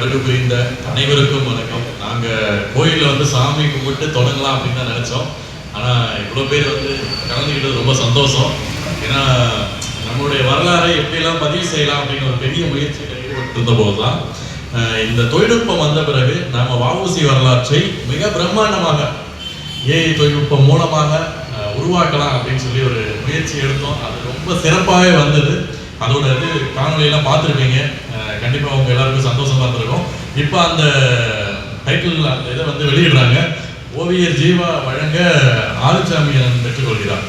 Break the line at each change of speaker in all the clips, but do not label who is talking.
வருகை புரிந்த அனைவருக்கும் வணக்கம். நாங்கள் கோயிலில் வந்து சாமி கும்பிட்டு தொடங்கலாம் அப்படின்னு தான் நினச்சோம். ஆனால் இவ்வளோ பேர் வந்து கலந்துக்கிட்டது ரொம்ப சந்தோஷம். ஏன்னா நம்மளுடைய வரலாறை எப்படியெல்லாம் பதிவு செய்யலாம் அப்படின்னு ஒரு பெரிய முயற்சி ஈடுபட்டிருந்த போதுதான் இந்த தொழில்நுட்பம் வந்த பிறகு நாம வாவூசி வரலாற்றை மிக பிரம்மாண்டமாக ஏஐ தொழில்நுட்பம் மூலமாக உருவாக்கலாம் அப்படின்னு சொல்லி ஒரு முயற்சி எடுத்தோம். அது ரொம்ப சிறப்பாகவே வந்தது. அதோட இது காணொலியெல்லாம் பார்த்துருப்பீங்க. கண்டிப்பாக அவங்க எல்லாருக்கும் சந்தோஷமாக இருந்திருக்கும். இப்போ அந்த டைட்டில் அந்த இதை வந்து வெளியிடுறாங்க. ஓவியர் ஜீவா வழங்க ஆளுச்சாமியன் பெற்றுக்கொள்கிறார்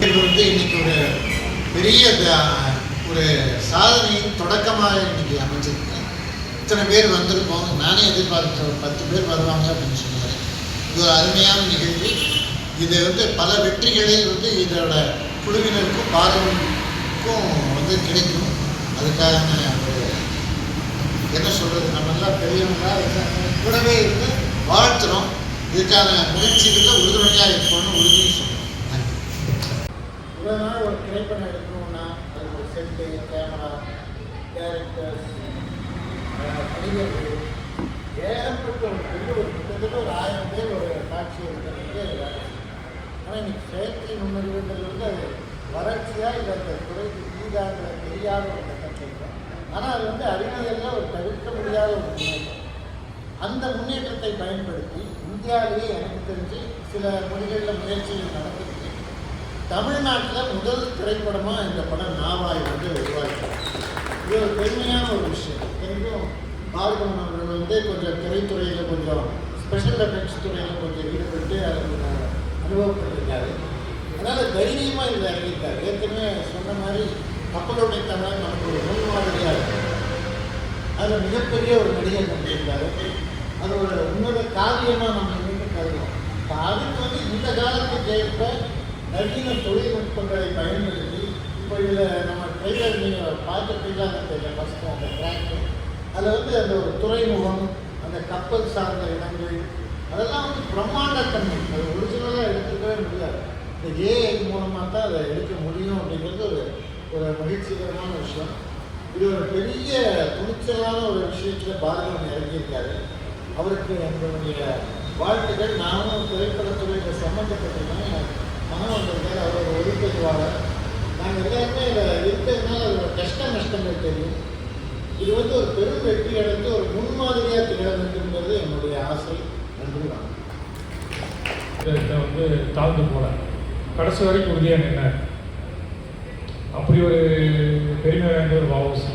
இது வந்து இன்னைக்கு ஒரு பெரிய த- ஒரு சாதனையின் தொடக்கமாக இன்னைக்கு அமைஞ்சிருக்கு இத்தனை பேர் வந்திருக்கோம் நானே எதிர்பார்த்த ஒரு பத்து பேர் வருவாங்க அப்படின்னு சொன்னார் இது ஒரு அருமையான நிகழ்வு இதை வந்து பல வெற்றிகளை வந்து இதோட குழுவினருக்கும் பாரவனுக்கும் வந்து கிடைக்கும். அதுக்காக ஒரு என்ன சொல்றது? நம்ம பெரியவங்களா கூடவே இருந்து வாழ்த்துறோம். இதுக்கான முயற்சிகளில் உறுதுணையாக இருக்கணும்னு உறுதியும் சொல்கிறோம் இவ்வளோ நாள் ஒரு திரைப்படம் எடுக்கணும்னா அது ஒரு செட்டு கேமரா டேரக்டர்ஸ் நடிகர்கள் ஏகப்பட்ட ஒரு பெரிய ஒரு கிட்டத்தட்ட ஒரு ஆயிரம் பேர் ஒரு காட்சி எடுக்கிறதுக்கு ஆனால் இன்னைக்கு செயற்கை நுண்ணறிவுகள் வந்து அது வறட்சியாக இல்லை அந்த துறைக்கு ஈடாகிற தெரியாத ஒரு கட்டத்தை ஆனால் அது வந்து அறிவியலில் ஒரு தவிர்க்க முடியாத ஒரு முன்னேற்றம். அந்த முன்னேற்றத்தை பயன்படுத்தி இந்தியாவிலேயே எனக்கு தெரிஞ்சு சில மொழிகளில் முயற்சிகள் நடந்திருக்கு தமிழ்நாட்டில் முதல் திரைப்படமாக இந்த படம் நாவாய் வந்து உருவாக்கினார். இது ஒரு பெருமையான ஒரு விஷயம். தெரிஞ்சும் பார்கவன் அவர்கள் வந்து கொஞ்சம் திரைத்துறையில் கொஞ்சம் ஸ்பெஷல் எஃபெக்ட்ஸ் துறையில் கொஞ்சம் ஈடுபட்டு அதை அனுபவப்பட்டிருக்காரு. அதனால் தைரியமாக இதில் இறங்கியிருக்காரு. ஏற்கனவே சொன்ன மாதிரி கப்பலுடைய தமிழ் நமக்கு ஒரு முன்மாதிரியாக இருக்குது அதில் மிகப்பெரிய ஒரு நடிகர் பண்ணியிருக்காரு அது ஒரு உன்னத காவியமாக நம்ம இன்னும் கருதுவோம் இப்போ அதுக்கு வந்து இந்த காலத்துக்கு ஏற்ப நவீன தொழில்நுட்பங்களை பயன்படுத்தி இப்போ இதில் நம்ம ட்ரெய்லர் நீங்கள் பார்த்துருப்பீங்களான்னு தெரியல ஃபஸ்ட்டு அந்த ட்ராக்கு அதில் வந்து அந்த ஒரு துறைமுகம் அந்த கப்பல் சார்ந்த இடங்கள் அதெல்லாம் வந்து பிரம்மாண்டத்தன்மை. அது ஒரிஜினலாக எடுத்துக்கவே முடியாது இந்த ஏஐ மூலமாக தான் அதை எடுக்க முடியும் அப்படிங்கிறது ஒரு ஒரு மகிழ்ச்சிகரமான விஷயம். இது ஒரு பெரிய துணிச்சலான ஒரு விஷயத்தில் பாரதியம் இறங்கியிருக்காரு. அவருக்கு எங்களுடைய வாழ்த்துக்கள். நானும் திரைப்படத்துறையில் சம்மந்தப்பட்டிருக்கேன். எனக்கு மனம் வந்திருக்காரு அவர் ஒரு ஒதுக்கீடுவாளர் நாங்கள் எல்லாருமே இதில் இருக்கிறதுனால அதோட கஷ்ட நஷ்டங்கள் தெரியும். இது வந்து ஒரு பெரும் வெற்றி அடைந்து ஒரு முன்மாதிரியாக திகழ வேண்டும்ங்கிறது என்னுடைய ஆசை. நன்றி வணக்கம்
வந்து தாழ்ந்து போல கடைசி வரைக்கும் உறுதியாக நின்னார். அப்படி ஒரு பெருமை வாய்ந்த ஒரு வாவுசி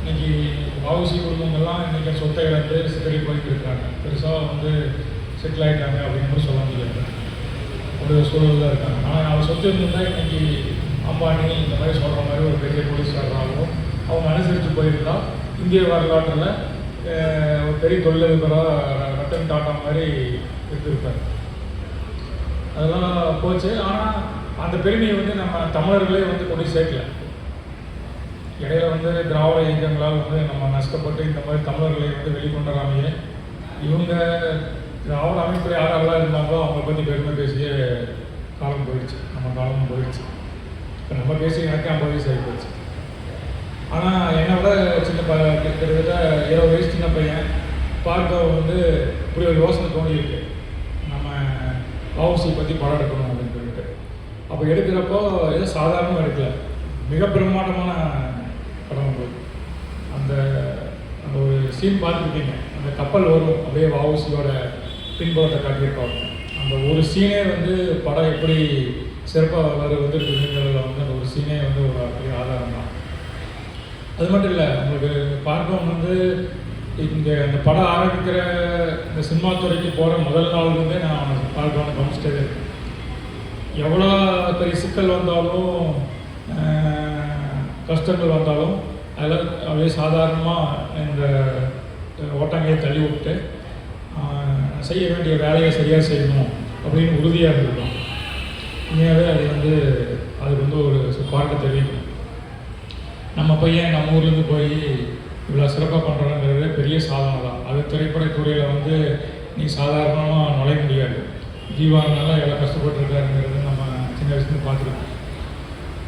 இன்னைக்கு வாவுசி குடும்பங்கள்லாம் இன்னைக்கு சொத்தை இழந்து சிதறி போயிட்டு இருக்காங்க. பெருசாக வந்து செட்டில் ஆகிட்டாங்க அப்படின்னு சொல்ல முடியாது. ஒரு சூழலில் இருக்காங்க. ஆனால் அவர் சொத்து இருந்தால் இன்னைக்கு அம்பானி இந்த மாதிரி சொல்கிற மாதிரி ஒரு பெரிய போலீஸ்காரராகவும் அவங்க அனுசரித்து போயிருந்தான் இந்திய வரலாற்றில் ஒரு பெரிய தொழிலதிபராக ரத்தன் டாட்டா மாதிரி இருந்திருப்பார். அதெல்லாம் போச்சு. ஆனால் அந்த பெருமையை வந்து நம்ம தமிழர்களே வந்து கொண்டு சேர்க்கல. இடையில வந்து திராவிட இயக்கங்களால் வந்து நம்ம நஷ்டப்பட்டு இந்த மாதிரி தமிழர்களை வந்து வெளிக்கொண்டராமையே இவங்க திராவிட அமைப்பில் யாரெல்லாம் இருந்தாங்களோ அவங்கள பற்றி பெருமை பேசிய காலம் போயிடுச்சு. நம்ம காலமும் போயிடுச்சு. இப்போ நம்ம பேசி எனக்கு ஐம்பது வயசு ஆகி போச்சு. ஆனால் என்னை விட சின்ன ப கிட்டத்தட்ட இருபது வயசு சின்ன பையன். பார்க்க வந்து இப்படி ஒரு யோசனை தோணியிருக்கு. நம்ம வவுசி பற்றி படம் எடுக்கணும் அப்படின்னு சொல்லிட்டு. அப்போ எடுக்கிறப்போ ஏதோ சாதாரணமாக எடுக்கல. மிக பிரம்மாண்டமான படம் போது அந்த அந்த ஒரு சீன் பார்த்துருக்கீங்க அந்த கப்பல் வரும் அப்படியே வவுசியோட பின்புறத்தை காட்டியிருப்பாங்க. அந்த ஒரு சீனே வந்து படம் எப்படி சிறப்பாக வர வந்து அந்த ஒரு சீனே வந்து ஒரு பெரிய ஆதாரம். அது மட்டும் இல்லை உங்களுக்கு பார்ப்போம் வந்து இங்கே அந்த படம் ஆரம்பிக்கிற இந்த சினிமா துறைக்கு போகிற முதல் நாள்லேருந்தே நான் பார்க்கணும் கவனிச்சிட்டே எவ்வளோ பெரிய சிக்கல் வந்தாலும் கஷ்டங்கள் வந்தாலும் அதில் அப்படியே சாதாரணமாக இந்த ஓட்டங்கையை தள்ளி விட்டு செய்ய வேண்டிய வேலையை சரியாக செய்யணும் அப்படின்னு உறுதியாக இருந்திருக்கோம் உண்மையாகவே அது வந்து அதுக்கு வந்து ஒரு பாராட்ட தெரியும். நம்ம பையன் நம்ம ஊர்லேருந்து போய் இவ்வளோ சிறப்பாக பண்ணுறோங்கிறது பெரிய சாதனை தான். அது திரைப்படத்துறையில் வந்து நீ சாதாரணமாக நுழைய முடியாது. ஜீவானால எவ்வளோ கஷ்டப்பட்டுருக்காருங்கிறது நம்ம சின்ன வயசுலேருந்து பார்த்துருக்கோம்.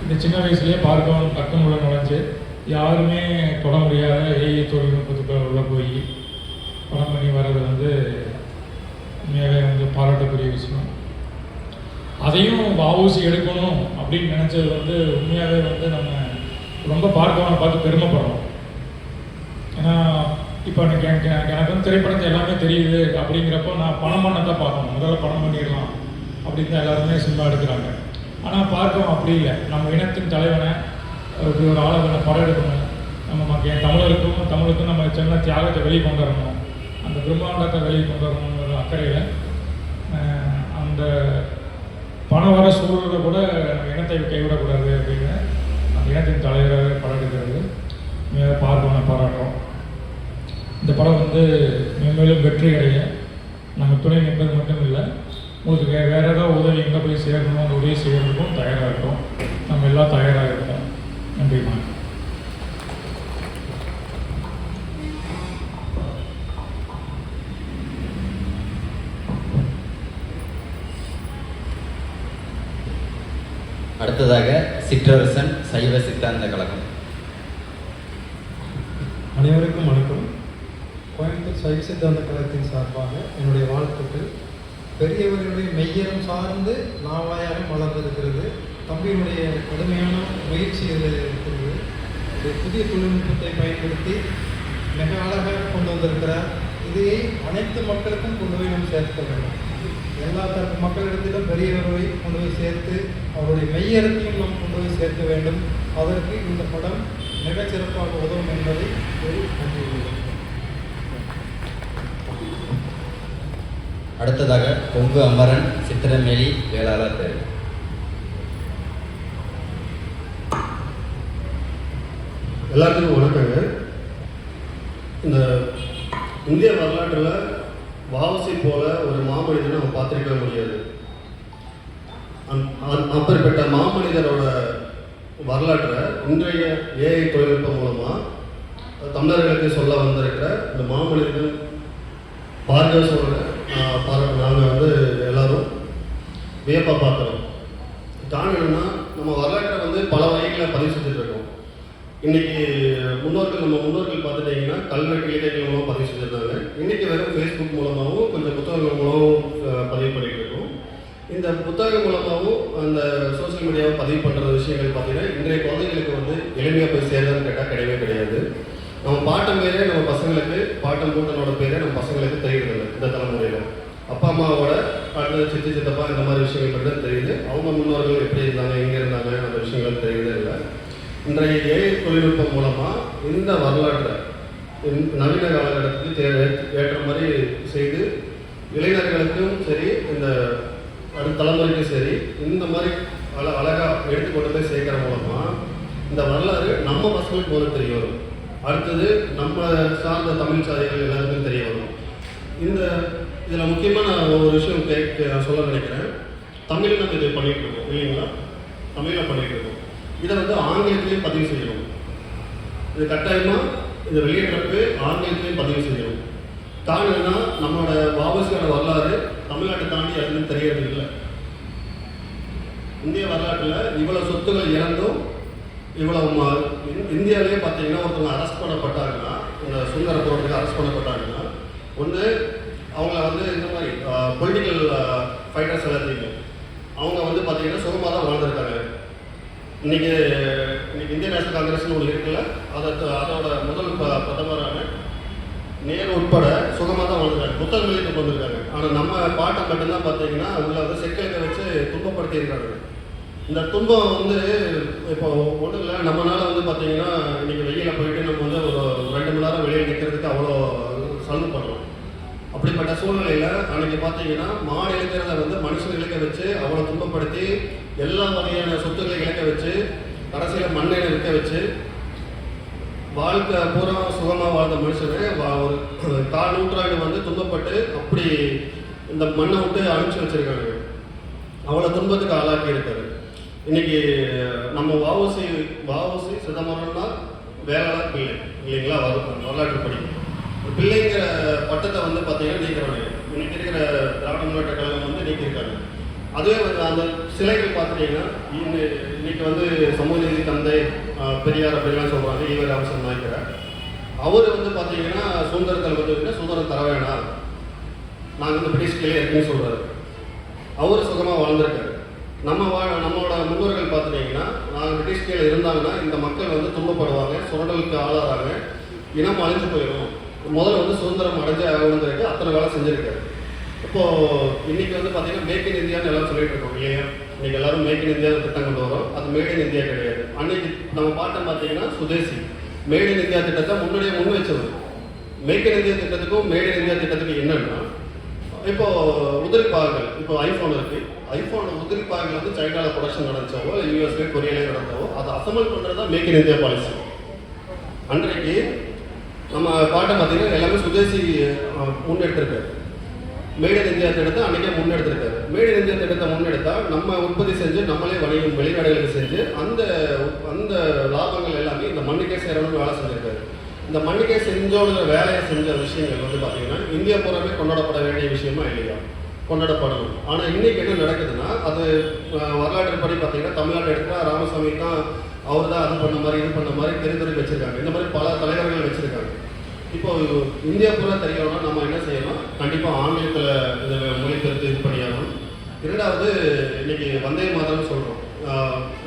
இந்த சின்ன வயசுலேயே பார்க்கவும் பக்கம் உள்ள நுழைஞ்சு யாருமே தொட முடியாத ஏஐ தொழில்நுட்பத்துக்குள்ள உள்ள போய் படம் பண்ணி வர்றது வந்து உண்மையாகவே வந்து பாராட்டக்கூடிய விஷயம். அதையும் வாவூசி எடுக்கணும் அப்படின்னு நினச்சது வந்து உண்மையாகவே வந்து நம்ம ரொம்ப பார்க்கவனை பார்த்து பெருமைப்படுறோம் ஏன்னா இப்போ எனக்கு எனக்கு எனக்கு வந்து திரைப்படத்தை எல்லாமே தெரியுது அப்படிங்கிறப்போ நான் பணம் பண்ண தான் பார்க்கணும். முதல்ல பணம் பண்ணிடலாம் அப்படின்னு தான் எல்லாருமே சினிமா எடுக்கிறாங்க. ஆனால் பார்க்கவும் அப்படி இல்லை. நம்ம இனத்தின் தலைவனை இப்படி ஒரு ஆளை நம்ம படம் எடுக்கணும் நம்ம மக்க என் தமிழருக்கும் தமிழுக்கும் நம்ம சின்ன தியாகத்தை வெளியே கொண்டு வரணும். அந்த பிரம்மாண்டத்தை வெளியே கொண்டு வரணுங்கிற அக்கறையில் அந்த பணம் வர சூழலை கூட நம்ம இனத்தை கைவிடக்கூடாது அப்படின்னு அந்த தலைவராக படம் எடுக்கிறது மிக பார்ப்பனை பாராட்டுறோம் இந்த படம் வந்து மேலும் வெற்றி அடைய நம்ம துணை நிற்பது மட்டும் இல்லை உங்களுக்கு வே வேறு ஏதாவது உதவி எங்கே போய் சேரணும் அந்த உதவி செய்கிறதுக்கும் தயாராக இருக்கும். நம்ம எல்லாம் தயாராக இருக்கோம். நன்றிமா
அடுத்ததாக சிற்றரசன் சைவ சித்தாந்த கழகம்.
அனைவருக்கும் வணக்கம். கோயம்புத்தூர் சைவ சித்தாந்த கழகத்தின் சார்பாக என்னுடைய வாழ்த்துக்கள். பெரியவர்களுடைய மெய்யரம் சார்ந்து நாவாயாக வளர்ந்திருக்கிறது. தம்பியினுடைய கடுமையான முயற்சி இதில் இருக்கிறது ஒரு புதிய தொழில்நுட்பத்தை பயன்படுத்தி மிக அழகாக கொண்டு வந்திருக்கிறார். இதையே அனைத்து மக்களுக்கும் கொண்டு போய் நாம் சேர்க்க வேண்டும். எல்லா தரப்பு மக்களிடத்திலும் பெரியவர்களை கொண்டு போய் சேர்த்து அவருடைய மெய்யறத்தையும் நாம் கொண்டு போய் சேர்க்க வேண்டும். அதற்கு இந்த படம் மிகச் சிறப்பாக உதவும் என்பதை ஒரு
அடுத்ததாக கொங்கு அமரன் சித்திரமேலி வேளாளர் பேர்
எல்லாத்துக்கும் வணக்கங்க இந்த இந்திய வரலாற்றில் வாவசி போல ஒரு மாமனிதனை நம்ம பார்த்திருக்க முடியாது அந்- அந்- அப்பேற்பட்ட மாமனிதரோட வரலாற்றை இன்றைய ஏஐ தொழில்நுட்பம் மூலமாக தமிழர்களுக்கு சொல்ல வந்திருக்கிற இந்த மாமனிதன் பார்க்க சொல்கிற நாங்கள் வந்து எல்லாரும் வியப்பாக பார்க்குறோம் காரணம் என்னென்னா நம்ம வரலாற்றை வந்து பல வகைகளில் பதிவு செஞ்சுட்டு இருக்கோம். இன்னைக்கு முன்னோர்கள் நம்ம முன்னோர்கள் பார்த்துட்டீங்கன்னா கல்வெட்டு இலக்கியங்கள் மூலம் பதிவு செஞ்சுருந்தாங்க. இன்னைக்கு வெறும் ஃபேஸ்புக் மூலமாகவும் கொஞ்சம் புத்தகங்கள் மூலமும் பதிவு பண்ணிட்டு இருக்கோம். இந்த புத்தகம் மூலமாகவும் அந்த சோஷியல் மீடியாவை பதிவு பண்ணுற விஷயங்கள் பார்த்தீங்கன்னா இன்றைய குழந்தைகளுக்கு வந்து எளிமையாக போய் சேருதான்னு கேட்டால் கிடையவே கிடையாது நம்ம பாட்டம் பேரே நம்ம பசங்களுக்கு பாட்டம் நம்ம பசங்களுக்கு தெரியுறதில்லை இந்த தலைமுறையில் அப்பா அம்மாவோட அடுத்தது சித்தி சித்தப்பா இந்த மாதிரி விஷயங்கள் மட்டும் தெரியுது. அவங்க முன்னோர்கள் எப்படி இருந்தாங்க எங்கே இருந்தாங்க அந்த விஷயங்கள் தெரியுதே இல்லை இன்றைய ஏஐ தொழில்நுட்பம் மூலமாக இந்த வரலாற்றை நவீன காலகட்டத்துக்கு தே ஏற்ற மாதிரி செய்து இளைஞர்களுக்கும் சரி இந்த அடுத்த தலைமுறைக்கும் சரி இந்த மாதிரி அழ அழகாக எடுத்து கொண்டு போய் சேர்க்கிற மூலமாக இந்த வரலாறு நம்ம பசங்களுக்கு முதல்ல தெரிய வரும் அடுத்தது நம்ம சார்ந்த தமிழ் சாதிகள் எல்லாருக்கும் தெரிய வரும். இந்த இதில் முக்கியமாக நான் ஒரு விஷயம் கேட்க சொல்ல நினைக்கிறேன். தமிழில் நம்ம இதை பண்ணிட்டு இருக்கோம் இல்லைங்களா? தமிழில் பண்ணிட்டு இருக்கோம். இதை வந்து ஆங்கிலத்திலையும் பதிவு செய்யணும். இது கட்டாயமாக இதை வெளியிடறதுக்கு ஆங்கிலத்திலையும் பதிவு செய்யணும். காரணம் நம்மளோட வாபஸோட வரலாறு தமிழ்நாட்டை தாண்டி அதுன்னு தெரியறது இல்லை. இந்திய வரலாற்றில் இவ்வளோ சொத்துக்கள் இறந்தும் இவ்வளவு இந்தியாவிலேயே பார்த்தீங்கன்னா ஒருத்தவங்க அரெஸ்ட் பண்ணப்பட்டாங்கன்னா இந்த சுந்தர போகிறதுக்கு அரெஸ்ட் பண்ணப்பட்டாங்கன்னா ஒன்று அவங்கள வந்து இந்த மாதிரி பொலிட்டிக்கல் ஃபைட்டர்ஸ் எல்லாத்தையுமே அவங்க வந்து பார்த்தீங்கன்னா சுகமாக தான் வாழ்ந்துருக்காங்க. இன்னைக்கு இன்னைக்கு இந்திய நேஷனல் காங்கிரஸ்னு ஒன்று இருக்குல்ல அதை அதோட முதல் பிரதமரான நேரு உட்பட சுகமாக தான் வாழ்ந்துருக்காங்க. புத்தகங்களையும் கொண்டு வந்திருக்காங்க. ஆனால் நம்ம பாட்டை மட்டும்தான் பார்த்தீங்கன்னா உள்ள வந்து செக்கலை வச்சு துன்பப்படுத்தியிருக்காங்க. இந்த துன்பம் வந்து இப்போ ஒன்றும் இல்லை நம்மளால வந்து பார்த்தீங்கன்னா இன்னைக்கு வெயில போயிட்டு நம்ம வந்து ஒரு ரெண்டு மணி நேரம் வெளியே நிற்கிறதுக்கு அவ்வளோ சல்வு பண்ணுறோம் அப்படிப்பட்ட சூழ்நிலையில் அன்னைக்கு பார்த்தீங்கன்னா மாடு இழக்கிறத வந்து மனுஷன் இழக்க வச்சு அவ்வளோ துன்பப்படுத்தி எல்லா வகையான சொத்துக்களை இழக்க வச்சு கடைசியில் மண்ணை இருக்க வச்சு வாழ்க்கை பூரா சுகமாக வாழ்ந்த மனுஷனை ஒரு கால் நூற்றாண்டு வந்து துன்பப்பட்டு அப்படி இந்த மண்ணை விட்டு அனுப்பிச்சு வச்சிருக்காங்க. அவ்வளோ துன்பத்துக்கு ஆளாக்கி இருக்காரு இன்னைக்கு நம்ம வாவசி வாவசி சிதம்பரம்னா வேளாளர் பிள்ளை. இல்லைங்களா வரும் வரலாற்று படி பிள்ளைங்கிற பட்டத்தை வந்து பார்த்தீங்கன்னா நீக்கிறாங்க இன்னைக்கு இருக்கிற திராவிட முன்னேற்ற கழகம் வந்து நீக்கியிருக்காங்க. அதுவே வந்து அந்த சிலைகள் பார்த்துட்டீங்கன்னா இன்னை- இன்னைக்கு வந்து சமூக நீதி தந்தை பெரியார் அப்படிலாம் சொல்கிறாங்க ஈவர் அவசரம் நாய்க்கிறார் அவர் வந்து பார்த்தீங்கன்னா சுதந்திர வந்து சுதந்திரம் தர வேணாம். நாங்கள் வந்து பிரிட்டிஷ் கீழே இருக்குன்னு சொல்கிறாரு அவர் சுகமாக வாழ்ந்திருக்காரு நம்ம வா நம்மளோட முன்னோர்கள் பார்த்துட்டீங்கன்னா நாங்கள் பிரிட்டிஷ் கீழே இருந்தாங்கன்னா இந்த மக்கள் வந்து துன்பப்படுவாங்க சுரண்டலுக்கு ஆளாகிறாங்க இனம் அழிஞ்சு போயிடும். முதல்ல வந்து சுதந்திரம் அடைஞ்சு ஆகணுங்கிறதுக்கு அத்தனை வேலை செஞ்சுருக்காரு இப்போது இன்றைக்கி வந்து பார்த்தீங்கன்னா மேக் இன் இந்தியான்னு எல்லாம் சொல்லிட்டு இருக்கோம். இல்லையா இன்றைக்கி எல்லாரும் மேக் இன் இந்தியா திட்டம் கொண்டு வரோம். அது மேட் இன் இந்தியா கிடையாது. அன்னைக்கு நம்ம பார்த்தோம் பார்த்தீங்கன்னா சுதேசி. மேட் இன் இந்தியா திட்டத்தை முன்னாடியே முன் வச்சது. மேக் இன் இந்தியா திட்டத்துக்கும் மேட் இன் இந்தியா திட்டத்துக்கும் என்னன்னா இப்போ உதிரி பாகங்கள். இப்போ ஐஃபோன் இருக்கு. ஐஃபோன் உதிரி பாகங்கள் வந்து சைனால ப்ரொடக்ஷன் நடந்தவோ இல்லை யூஎஸ்ல கொரியாலே நடந்தவோ அதை அசம்பிள் பண்ணுறது தான் மேக் இன் இந்தியா பாலிசி அன்றைக்கு நம்ம பாட்டை பார்த்தீங்கன்னா எல்லாமே சுதேசி முன்னெடுத்திருக்காரு. மேட் இன் இந்தியா திட்டத்தை அன்றைக்கே முன்னெடுத்திருக்காரு. மேட் இன் இந்தியா திட்டத்தை முன்னெடுத்தால் நம்ம உற்பத்தி செஞ்சு நம்மளே வணிகம் வெளிநாடுகளுக்கு செஞ்சு அந்த அந்த லாபங்கள் எல்லாமே இந்த மண்ணுக்கே சேரணும்னு வேலை செஞ்சிருக்காரு. இந்த மண்ணுக்கே செஞ்சோங்கிற வேலையை செஞ்ச விஷயங்கள் வந்து பார்த்தீங்கன்னா இந்தியா பூராமே கொண்டாடப்பட வேண்டிய விஷயமா இல்லையா கொண்டாடப்படணும். ஆனால் இன்னைக்கு என்ன நடக்குதுன்னா அது வரலாற்று படி பார்த்தீங்கன்னா தமிழ்நாடு எடுத்தால் ராமசாமி தான் அவர் தான் அது பண்ண மாதிரி இது பண்ண மாதிரி தெரிந்துரை வச்சிருக்காங்க. இந்த மாதிரி பல தலைவர்கள் வச்சுருக்காங்க. இப்போ இந்தியா பூரா தெரியணும்னா நம்ம என்ன செய்யணும் கண்டிப்பாக ஆங்கிலத்தில் இதை மொழிபெயர்த்து இது பண்ணியாகணும். இரண்டாவது இன்னைக்கு வந்தே மாதம்னு சொல்கிறோம்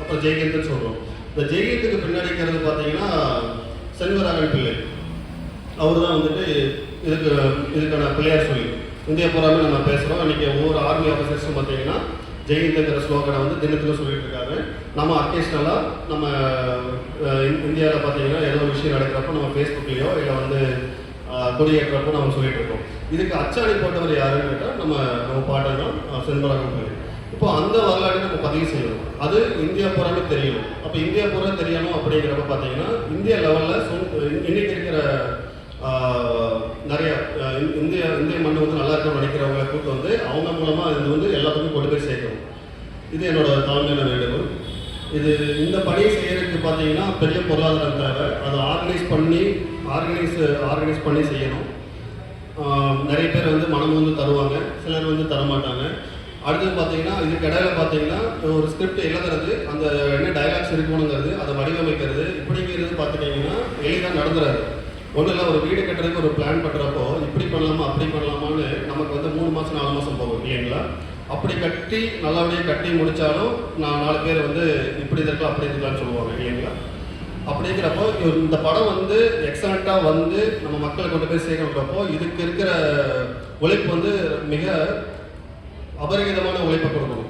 அப்புறம் ஜெயகீர்த்தன் சொல்கிறோம் இந்த ஜெயகீர்த்துக்கு பின்னாடி இருக்கிறது பார்த்தீங்கன்னா செல்வராகன் பிள்ளை அவர் தான் வந்துட்டு இதுக்கு இதுக்கான பிள்ளையார் சொல்லி இந்திய பூராமே நம்ம பேசுகிறோம் இன்றைக்கி ஒவ்வொரு ஆர்மி ஆஃபீஸர்ஸும் பார்த்தீங்கன்னா ஜெயிந்தங்கிற ஸ்லோகனை வந்து தினத்தில் சொல்லிட்டு இருக்காரு. நம்ம அக்கேஷ்னலாக நம்ம இந்தியாவில் பார்த்தீங்கன்னா ஏதோ ஒரு விஷயம் நடக்கிறப்போ நம்ம ஃபேஸ்புக்லேயோ இல்லை வந்து கொடியேற்றப்போ நம்ம சொல்லிட்டு இருக்கோம். இதுக்கு அச்சாணி போட்டவர் யாருன்னு கேட்டால் நம்ம நம்ம பாட்டன் செண்பராகம் பிள்ளை இப்போ அந்த வரலாறு நம்ம பதிவு செய்யணும். அது இந்தியா பூராமே தெரியணும் அப்போ இந்தியா பூரா தெரியணும் அப்படிங்கிறப்ப பார்த்தீங்கன்னா இந்திய லெவலில் இன்னைக்கு இருக்கிற நிறைய இந்திய இந்திய மண்ணு வந்து நல்லா இருக்கணும்னு நினைக்கிறவங்க கூட்டு வந்து அவங்க மூலமாக இது வந்து எல்லாத்துக்கும் கொண்டு போய் சேர்க்கணும். இது என்னோட தலைமையான வேண்டுகோள். இது இந்த பணியை செய்யறதுக்கு பார்த்தீங்கன்னா பெரிய பொருளாதாரம் தேவை. அதை ஆர்கனைஸ் பண்ணி ஆர்கனைஸ் ஆர்கனைஸ் பண்ணி செய்யணும். நிறைய பேர் வந்து மனம் வந்து தருவாங்க. சிலர் வந்து தரமாட்டாங்க. அடுத்தது பார்த்தீங்கன்னா இதுக்கு இடையில பார்த்தீங்கன்னா ஒரு ஸ்கிரிப்ட் எழுதுறது அந்த என்ன டைலாக்ஸ் இருக்கணுங்கிறது அதை வடிவமைக்கிறது இப்படிங்கிறது பார்த்துட்டீங்கன்னா எளிதாக நடந்துறாரு ஒன்றும் இல்லை ஒரு வீடு கட்டுறதுக்கு ஒரு பிளான் பண்ணுறப்போ இப்படி பண்ணலாமா அப்படி பண்ணலாமான்னு நமக்கு வந்து மூணு மாதம் நாலு மாதம் போகும் இல்லைங்களா? அப்படி கட்டி நல்லபடியாக கட்டி முடித்தாலும் நான் நாலு பேர் வந்து இப்படி இருக்கலாம் அப்படி இருக்கலாம்னு சொல்லுவாங்க இல்லைங்களா? அப்படிங்கிறப்போ இந்த படம் வந்து எக்ஸலண்ட்டாக வந்து நம்ம மக்களை கொண்டு போய் சேர்க்கணுன்றப்போ இதுக்கு இருக்கிற உழைப்பு வந்து மிக அபரிகிதமான உழைப்பை கொடுக்கணும்.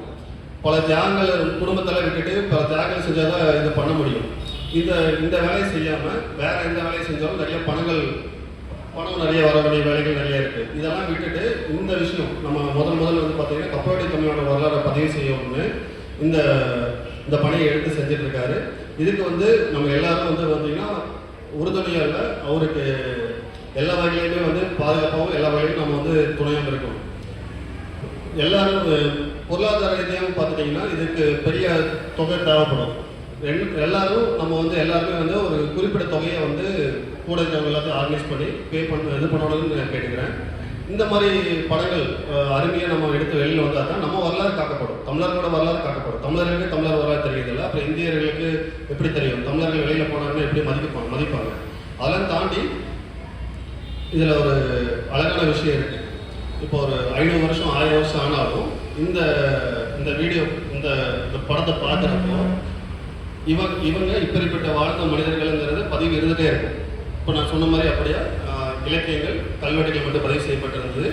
பல தியாகங்கள் குடும்பத்தில் விட்டுட்டு பல தியாகங்கள் செஞ்சால் தான் இதை பண்ண முடியும். இந்த இந்த வேலையை செய்யாமல் வேறு எந்த வேலையை செஞ்சாலும் நிறைய பணங்கள் பணம் நிறைய வர வேண்டிய வேலைகள் நிறைய இருக்குது இதெல்லாம் விட்டுட்டு இந்த விஷயம் நம்ம முதல் முதல்ல வந்து பார்த்தீங்கன்னா கப்பலடி தமிழோட வரலாறை பதிவு செய்யணும்னு இந்த இந்த பணியை எடுத்து செஞ்சுட்டு இருக்காரு இதுக்கு வந்து நம்ம எல்லாரும் வந்து பார்த்தீங்கன்னா உறுதுணையாக இல்லை அவருக்கு எல்லா வகையிலையுமே வந்து பாதுகாப்பாகவும் எல்லா வகையிலும் நம்ம வந்து துணையாக இருக்கணும். எல்லாரும் பொருளாதார ரீதியாகவும் பார்த்துட்டிங்கன்னா இதுக்கு பெரிய தொகை தேவைப்படும். ரெண்டு- எல்லாரும் நம்ம வந்து எல்லாருமே வந்து ஒரு குறிப்பிட்ட தொகையை வந்து கூட இருக்கிறவங்க எல்லாத்தையும் ஆர்கனைஸ் பண்ணி பே பண்ண இது பண்ணணும்னு நான் கேட்டுக்கிறேன். இந்த மாதிரி படங்கள் அருமையாக நம்ம எடுத்து வெளியில் வந்தால் தான் நம்ம வரலாறு காக்கப்படும் தமிழர்களோட வரலாறு காக்கப்படும் தமிழர்களுக்கு தமிழர் வரலாறு தெரியுதில்ல? அப்புறம் இந்தியர்களுக்கு எப்படி தெரியும்? தமிழர்கள் வெளியில் போனாங்கன்னா எப்படி மதிப்பாங்க மதிப்பாங்க? அதெல்லாம் தாண்டி இதில் ஒரு அழகான விஷயம் இருக்குது இப்போ ஒரு ஐநூறு வருஷம் ஆயிரம் வருஷம் ஆனாலும் இந்த இந்த வீடியோ இந்த இந்த படத்தை பார்க்குறப்போ இவங்க இவங்க இப்படிப்பட்ட வாழ்ந்த மனிதர்கள்ங்கிறது பதிவு இருந்துகிட்டே இருக்கும். இப்போ நான் சொன்ன மாதிரி அப்படியே இலக்கியங்கள் கல்வெட்டுகள் மட்டும் பதிவு செய்யப்பட்டிருந்தது.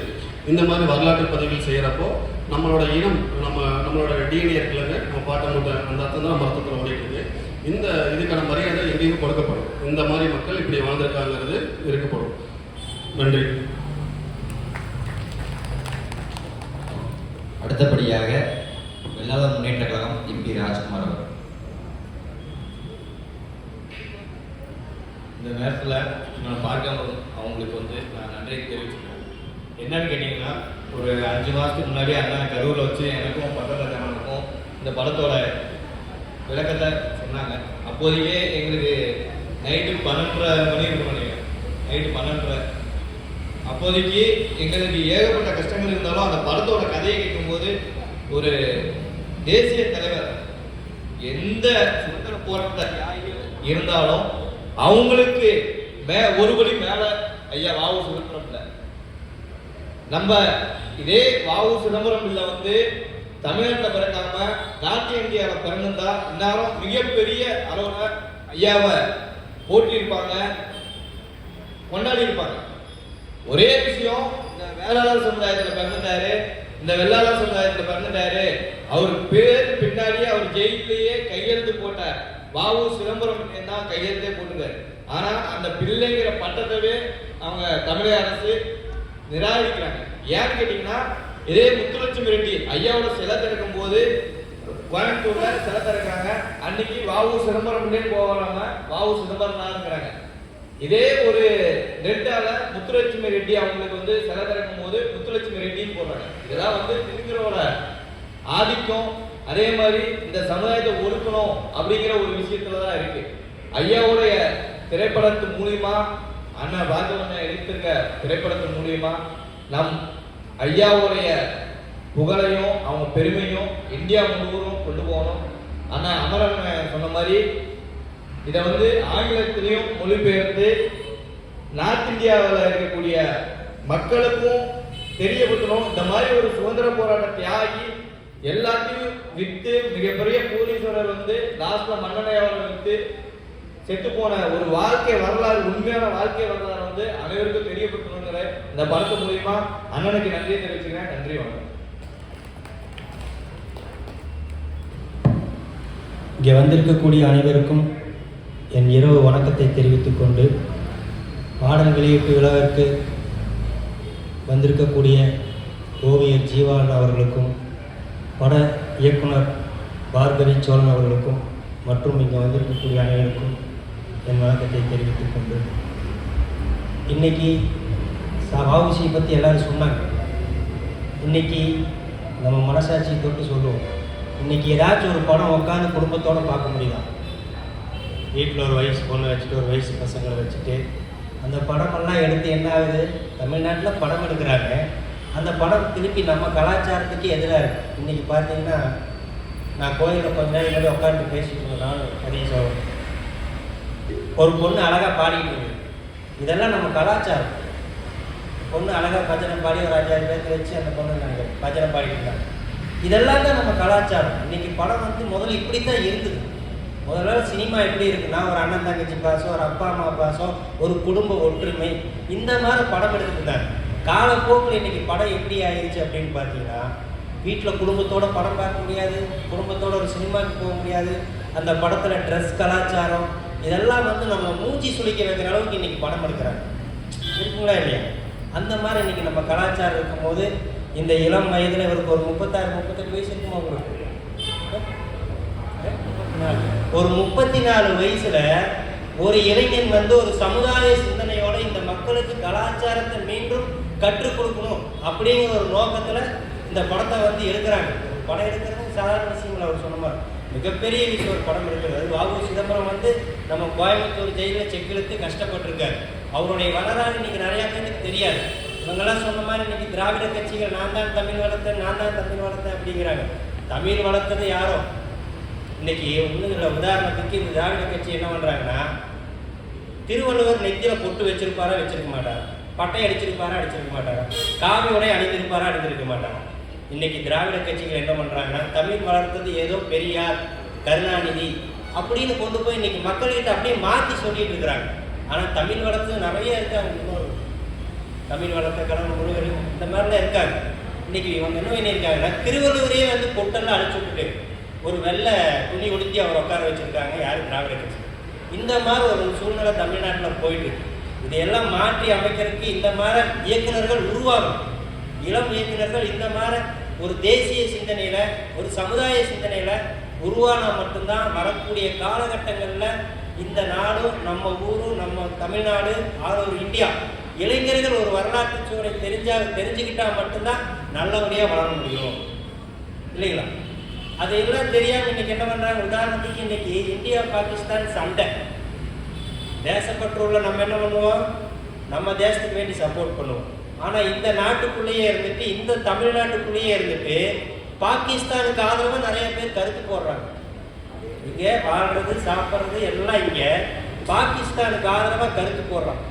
இந்த மாதிரி வரலாற்று பதிவுகள் செய்கிறப்போ நம்மளோட இனம் நம்ம நம்மளோட டிஎன்ஏ இருக்குல்லங்க. நம்ம பாட்ட மூட்டை அந்த அர்த்தம் தான் மருத்துவத்தில் ஓடிட்டு இருக்கு இந்த இதுக்கான மரியாதை எங்கேயும் கொடுக்கப்படும். இந்த மாதிரி மக்கள் இப்படி வாழ்ந்திருக்காங்கிறது இருக்கப்படும் நன்றி.
அடுத்தபடியாக வெள்ளாத முன்னேற்ற கழகம் எம்பி ராஜ்குமார் அவர்
இந்த நேரத்தில் நான் பார்க்காம அவங்களுக்கு வந்து நான் நன்றி தெரிவிச்சுக்கிறேன். என்னன்னு கேட்டிங்கன்னா ஒரு அஞ்சு மாதத்துக்கு முன்னாடி அண்ணன் கரூரில் வச்சு எனக்கும் பக்கத்தில் இந்த படத்தோட விளக்கத்தை சொன்னாங்க. அப்போதையே எங்களுக்கு நைட்டு பன்னெண்டரை மணி இருக்கும் நீங்கள் நைட்டு பன்னெண்டரை அப்போதைக்கு எங்களுக்கு ஏகப்பட்ட கஷ்டங்கள் இருந்தாலும் அந்த படத்தோட கதையை கேட்கும்போது ஒரு தேசிய தலைவர் எந்த சுதந்திர போராட்ட இருந்தாலும் அவங்களுக்கு மே ஒரு படி மேல ஐயா வாவு சிதம்பரம் இல்லை. நம்ம இதே வாவு சிதம்பரம் இல்லை வந்து தமிழ்நாட்டில் பிறக்காம நார்த் இந்தியாவில் பிறந்திருந்தா இந்நேரம் மிகப்பெரிய அளவில் ஐயாவை போட்டியிருப்பாங்க கொண்டாடி இருப்பாங்க ஒரே விஷயம் இந்த வேளாளர் சமுதாயத்தில் பிறந்துட்டாரு இந்த வெள்ளாளர் சமுதாயத்தில் பிறந்துட்டாரு. அவர் பேர் பின்னாடியே அவர் ஜெயிலேயே கையெழுத்து போட்டார். பாபு சிதம்பரம் தான் கையெழுத்தே போட்டுக்காரு ஆனா அந்த பிள்ளைங்கிற பட்டத்தவே அவங்க தமிழக அரசு நிராகரிக்கிறாங்க. ஏன்னு கேட்டீங்கன்னா இதே முத்துலட்சுமி ரெட்டி ஐயாவோட சிலை திறக்கும் போது கோயம்புத்தூர்ல சிலை திறக்கிறாங்க. அன்னைக்கு வாவு சிதம்பரம் போவாங்க வாவு சிதம்பரம் இருக்கிறாங்க. இதே ஒரு ரெட்டால முத்துலட்சுமி ரெட்டி அவங்களுக்கு வந்து சில திறக்கும் போது முத்துலட்சுமி ரெட்டின்னு போடுறாங்க. இதெல்லாம் வந்து திருஞரோட ஆதிக்கம். அதே மாதிரி இந்த சமுதாயத்தை ஒடுக்கணும் அப்படிங்கிற ஒரு விஷயத்துல தான் இருக்கு. ஐயாவுடைய திரைப்படத்து மூலியமா அண்ணன் பாகவனை எடுத்திருக்க திரைப்படத்து மூலியமா நம் ஐயாவுடைய புகழையும் அவங்க பெருமையும் இந்தியா முழுவதும் கொண்டு போகணும். ஆனால் அமரன் சொன்ன மாதிரி இதை வந்து ஆங்கிலத்திலையும் மொழிபெயர்த்து நார்த் இந்தியாவில் இருக்கக்கூடிய மக்களுக்கும் தெரியப்படுத்தணும். இந்த மாதிரி ஒரு சுதந்திர போராட்ட தியாகி எல்லாத்தையும் விற்று மிகப்பெரிய கோடீஸ்வரர் வந்து லாஸ்ட்ல மன்னனையாவில் விற்று செத்து போன ஒரு வாழ்க்கை வரலாறு உண்மையான வாழ்க்கை வரலாறு வந்து அனைவருக்கும் தெரியப்படுத்தணுங்கிற இந்த படத்து மூலியமா அண்ணனுக்கு நன்றியை தெரிவிச்சுக்கிறேன். நன்றி வணக்கம்.
இங்கே வந்திருக்கக்கூடிய அனைவருக்கும் என் இரவு வணக்கத்தை தெரிவித்துக் கொண்டு பாடல் வெளியீட்டு விழாவிற்கு வந்திருக்கக்கூடிய ஓவியர் ஜீவாளன் அவர்களுக்கும் பட இயக்குனர் பார்கவி சோழன் அவர்களுக்கும் மற்றும் இங்கே வந்திருக்கக்கூடிய அனைவருக்கும் என் வணக்கத்தை தெரிவித்துக் கொண்டு. இன்னைக்கு வாவுசியை பற்றி எல்லாரும் சொன்னாங்க. இன்னைக்கு நம்ம மனசாட்சியை தொட்டு சொல்லுவோம். இன்னைக்கு ஏதாச்சும் ஒரு படம் உட்காந்து குடும்பத்தோடு பார்க்க முடியுதா? வீட்டில் ஒரு வயசு பொண்ணு வச்சுட்டு ஒரு வயசு பசங்களை வச்சுட்டு அந்த படமெல்லாம் எடுத்து என்ன ஆகுது? தமிழ்நாட்டில் படம் எடுக்கிறாங்க. அந்த படம் திருப்பி நம்ம கலாச்சாரத்துக்கு எதிராக இருக்குது இன்றைக்கி பார்த்தீங்கன்னா நான் கோயிலில் கொஞ்ச நேரம் முன்னாடி உட்காந்து பேசிட்டு இருந்தேன் நானும் ஒரு பொண்ணு அழகாக பாடிட்டு இருக்கு. இதெல்லாம் நம்ம கலாச்சாரம். பொண்ணு அழகாக பஜனை பாடி ஒரு அஞ்சாயிரம் பேர்த்து வச்சு அந்த பொண்ணு நாங்கள் பஜனை பாடிட்டு இருந்தாங்க இதெல்லாம் தான் நம்ம கலாச்சாரம். இன்றைக்கி படம் வந்து முதல்ல இப்படி தான் இருந்தது முதல்ல சினிமா எப்படி இருக்குன்னா ஒரு அண்ணன் தங்கச்சி பாசம் ஒரு அப்பா அம்மா பாசம் ஒரு குடும்ப ஒற்றுமை. இந்த மாதிரி படம் எடுத்துருந்தாங்க காலப்போக்கில் இன்னைக்கு படம் எப்படி ஆயிடுச்சு அப்படின்னு பார்த்தீங்கன்னா வீட்டில் குடும்பத்தோட படம் பார்க்க முடியாது குடும்பத்தோட ஒரு சினிமாவுக்கு போக முடியாது. அந்த படத்தில் ட்ரெஸ் கலாச்சாரம் இதெல்லாம் வந்து நம்ம மூஞ்சி சுழிக்க வைக்கிற அளவுக்கு இன்னைக்கு படம் எடுக்கிறாங்க. இருக்குங்களா இல்லையா? அந்த மாதிரி இன்னைக்கு நம்ம கலாச்சாரம் இருக்கும்போது இந்த இளம் வயதில் இவருக்கு ஒரு முப்பத்தாறு முப்பத்தெட்டு வயசு இருக்குமா உங்களுக்கு? ஒரு முப்பத்தி நாலு வயசுல ஒரு இளைஞன் வந்து ஒரு சமுதாய சிந்தனையோட இந்த மக்களுக்கு கலாச்சாரத்தை மீண்டும் கற்றுக் கொடுக்கணும் அப்படிங்கிற ஒரு நோக்கத்துல இந்த படத்தை வந்து எடுக்கிறாங்க. படம் எடுக்கிறது சாதாரண விஷயங்கள் அவர் சொன்ன மாதிரி. மிகப்பெரிய விஷயம் ஒரு படம் எடுக்கிறது. வாகு சிதம்பரம் வந்து நம்ம கோயம்புத்தூர் ஜெயிலில் செக் இழுத்து கஷ்டப்பட்டிருக்காரு. அவருடைய வரலாறு இன்னைக்கு நிறைய பேருக்கு தெரியாது. இவங்கெல்லாம் சொன்ன மாதிரி இன்னைக்கு திராவிட கட்சிகள் நான் தான் தமிழ் வளர்த்தேன் நான் தான் தமிழ் வளர்த்தேன் அப்படிங்கிறாங்க. தமிழ் வளர்த்தது யாரோ? இன்னைக்கு ஒன்றும் உதாரணத்துக்கு இந்த திராவிட கட்சி என்ன பண்ணுறாங்கன்னா திருவள்ளுவர் நெத்தியில் பொட்டு வச்சிருப்பாரா வச்சிருக்க மாட்டார்? பட்டை அடிச்சிருப்பாரா அடிச்சிருக்க மாட்டாரா? காவி உடை அணிந்திருப்பாரா அணிந்திருக்க மாட்டாரா? இன்னைக்கு திராவிட கட்சிகள் என்ன பண்ணுறாங்கன்னா தமிழ் வளர்த்தது ஏதோ பெரியார் கருணாநிதி அப்படின்னு கொண்டு போய் இன்னைக்கு மக்கள்கிட்ட அப்படியே மாற்றி சொல்லிட்டு இருக்கிறாங்க. ஆனால் தமிழ் வளர்த்து நிறைய இருக்காங்க. இன்னொரு தமிழ் வளர்த்த கடவுள் முழுவதும் இந்த மாதிரிலாம் இருக்காங்க. இன்னைக்கு இவங்க என்ன பண்ணியிருக்காங்கன்னா திருவள்ளுவரையே வந்து பொட்டெல்லாம் அடிச்சு விட்டுட்டு ஒரு வெள்ளை துணி உடுத்தி அவர் உட்கார வச்சுருக்காங்க யார் திராவிட கட்சி இந்த மாதிரி ஒரு சூழ்நிலை தமிழ்நாட்டில் போயிட்டு இருக்கு. இதையெல்லாம் மாற்றி அமைக்கிறதுக்கு இந்த மாதிரி இயக்குநர்கள் உருவாகும் இளம் இயக்குநர்கள் இந்த மாதிரி ஒரு தேசிய சிந்தனையில் ஒரு சமுதாய சிந்தனையில் உருவானா மட்டும்தான் வரக்கூடிய காலகட்டங்களில் இந்த நாடும் நம்ம ஊரும் நம்ம தமிழ்நாடு ஆல் ஓவர் இந்தியா இளைஞர்கள் ஒரு வரலாற்று சூழலை தெரிஞ்சால் தெரிஞ்சுக்கிட்டால் மட்டும்தான் நல்லபடியாக வளர முடியும். இல்லைங்களா? அது எல்லாம் தெரியாமல் இன்னைக்கு என்ன பண்ணுறாங்க உதாரணத்துக்கு இன்னைக்கு இந்தியா பாகிஸ்தான் சண்டை. தேசப்பற்றுள்ள நம்ம என்ன பண்ணுவோம்? நம்ம தேசத்துக்கு வேண்டி சப்போர்ட் பண்ணுவோம். ஆனால் இந்த நாட்டுக்குள்ளேயே இருந்துட்டு இந்த தமிழ்நாட்டுக்குள்ளேயே இருந்துட்டு பாகிஸ்தானுக்கு ஆதரவாக நிறைய பேர் கருத்து போடுறாங்க. இங்கே வாழ்றது சாப்பிட்றது எல்லாம் இங்கே பாகிஸ்தானுக்கு ஆதரவாக கருத்து போடுறான்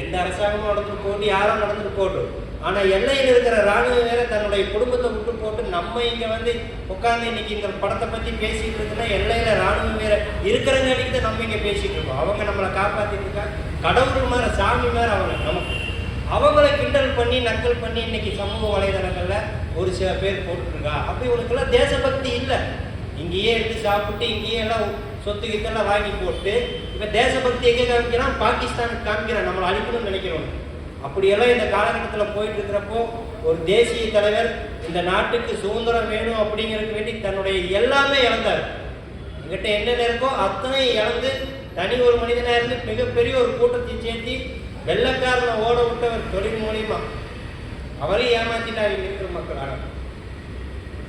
எந்த அரசாங்கமும் நடந்துட்டு போட்டு யாரும் நடந்துட்டு போட்டு ஆனால் எல்லையில் இருக்கிற ராணுவம் வேற தன்னுடைய குடும்பத்தை விட்டு போட்டு நம்ம இங்கே வந்து உட்காந்து இன்னைக்கு இந்த படத்தை பற்றி பேசிட்டு இருக்குன்னா எல்லையில் ராணுவம் வேற இருக்கிறவங்க தான் நம்ம இங்கே பேசிகிட்டு இருக்கோம். அவங்க நம்மளை காப்பாற்றிட்டு இருக்காங்க கடவுள் மேலே சாமி மேலே அவங்க நமக்கு அவங்கள கிண்டல் பண்ணி நக்கல் பண்ணி இன்னைக்கு சமூக வலைதளங்களில் ஒரு சில பேர் போட்டுருக்கா? அப்படி உனக்கெல்லாம் தேசபக்தி இல்லை. இங்கேயே எடுத்து சாப்பிட்டு இங்கேயே எல்லாம் சொத்து கித்தெல்லாம் வாங்கி போட்டு இப்போ தேசபக்தி எங்கே காமிக்கிறான்? பாகிஸ்தானுக்கு காமிக்கிறான். நம்மளை அழிக்கணும்னு நினைக்கிறோம் அப்படியெல்லாம் இந்த காலகட்டத்தில் போயிட்டு இருக்கிறப்போ ஒரு தேசிய தலைவர் இந்த நாட்டுக்கு சுதந்திரம் வேணும் அப்படிங்கிறதுக்கு வேண்டி தன்னுடைய எல்லாமே இழந்தார். எங்கிட்ட என்னென்ன இருக்கோ அத்தனை இழந்து தனி ஒரு மனிதனாக இருந்து மிகப்பெரிய ஒரு கூட்டத்தை சேர்த்து வெள்ளக்காரனை ஓட விட்டவர் தொழில் மூலியமா. அவரையும் ஏமாத்திட்டார் இருக்கிற மக்கள் ஆனால்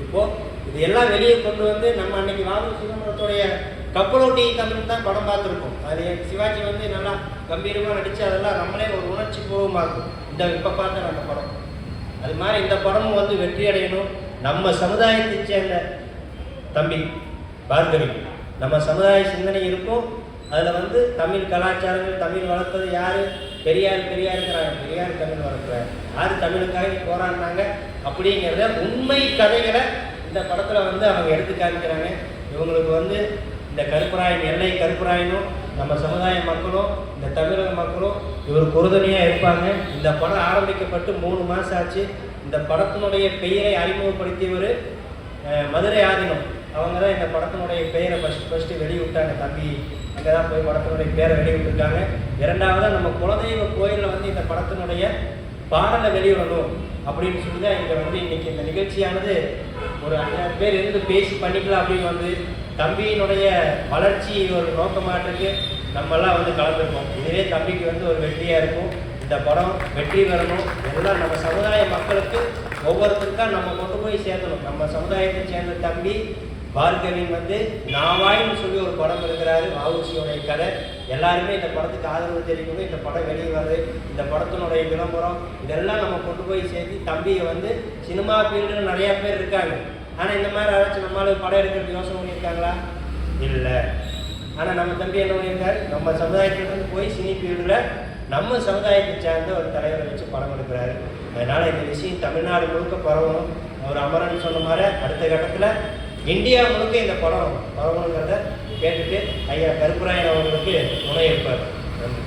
இப்போ இது எல்லாம் வெளியே கொண்டு வந்து நம்ம அன்னைக்கு வாவு சிதம்பரத்துடைய கப்பலோட்டி தமிழ் தான் படம் பார்த்துருக்கோம். அது சிவாஜி வந்து நல்லா கம்பீரமாக நடித்து அதெல்லாம் நம்மளே ஒரு உணர்ச்சி பூர்வமாக இருக்கும். இந்த இப்போ பார்த்தேன் அந்த படம். அது மாதிரி இந்த படமும் வந்து வெற்றி அடையணும். நம்ம சமுதாயத்தை சேர்ந்த தம்பி பார்கவி நம்ம சமுதாய சிந்தனை இருக்கும். அதில் வந்து தமிழ் கலாச்சாரங்கள் தமிழ் வளர்த்தது யார்? பெரியார் பெரியாருங்கிறாங்க பெரியார் தமிழ் வளர்க்குறாரு. யார் தமிழுக்காக போராடினாங்க? அப்படிங்கிறத உண்மை கதைகளை இந்த படத்தில் வந்து அவங்க எடுத்து காமிக்கிறாங்க. இவங்களுக்கு வந்து இந்த கருப்பராயன் எல்லை கருப்பராயனும் நம்ம சமுதாய மக்களும் இந்த தமிழக மக்களும் இவருக்கு உறுதுணையாக இருப்பாங்க. இந்த படம் ஆரம்பிக்கப்பட்டு மூணு மாதம் ஆச்சு. இந்த படத்தினுடைய பெயரை அறிமுகப்படுத்தியவர் மதுரை ஆதீனம். அவங்க தான் இந்த படத்தினுடைய பெயரை ஃபஸ்ட்டு ஃபஸ்ட்டு வெளியிட்டாங்க. தம்பி அங்கே தான் போய் படத்தினுடைய பேரை வெளியிட்டிருக்காங்க. இரண்டாவதாக நம்ம குலதெய்வ கோயிலில் வந்து இந்த படத்தினுடைய பாடலை வெளியிடணும் அப்படின்னு சொல்லி தான் இங்கே வந்து இன்னைக்கு இந்த நிகழ்ச்சியானது ஒரு அஞ்சாறு பேர் இருந்து பேசி பண்ணிக்கலாம் அப்படின்னு வந்து தம்பியினுடைய வளர்ச்சி ஒரு நோக்கமாட்டிருக்கு நம்மெல்லாம் வந்து கலந்துருக்கோம். இதுவே தம்பிக்கு வந்து ஒரு வெற்றியாக இருக்கும். இந்த படம் வெற்றி பெறணும். எல்லாம் நம்ம சமுதாய மக்களுக்கு ஒவ்வொருத்தருக்கா நம்ம கொண்டு போய் சேர்க்கணும். நம்ம சமுதாயத்தை சேர்ந்த தம்பி பார்கவின் வந்து நாவாயின்னு சொல்லி ஒரு படம் இருக்கிறாரு வாவுசியோடைய கதை. எல்லாருமே இந்த படத்துக்கு ஆதரவு தெரிவிக்கணும். இந்த படம் வெளியே வருது. இந்த படத்தினுடைய விளம்பரம். இதெல்லாம் நம்ம கொண்டு போய் சேர்த்து தம்பியை வந்து சினிமா ஃபீல்டில் நிறையா பேர் இருக்காங்க. ஆனால் இந்த மாதிரி யாராச்சும் நம்மளால படம் எடுக்கிறது யோசனை பண்ணியிருக்காங்களா? இல்லை. ஆனால் நம்ம தம்பி என்ன பண்ணியிருக்காரு? நம்ம சமுதாயத்திலிருந்து போய் சினி ஃபீல்டில் நம்ம சமுதாயத்தை சேர்ந்த ஒரு தலைவரை வச்சு படம் எடுக்கிறாரு. அதனால் இந்த விஷயம் தமிழ்நாடு முழுக்க பரவணும். அவர் அமரன் சொன்ன மாதிரி அடுத்த கட்டத்தில் இந்தியா முழுக்க இந்த படம் பரவணுங்கிறத கேட்டுட்டு ஐயா கருப்புராயன் அவர்களுக்கு துணை இருப்பார். நன்றி.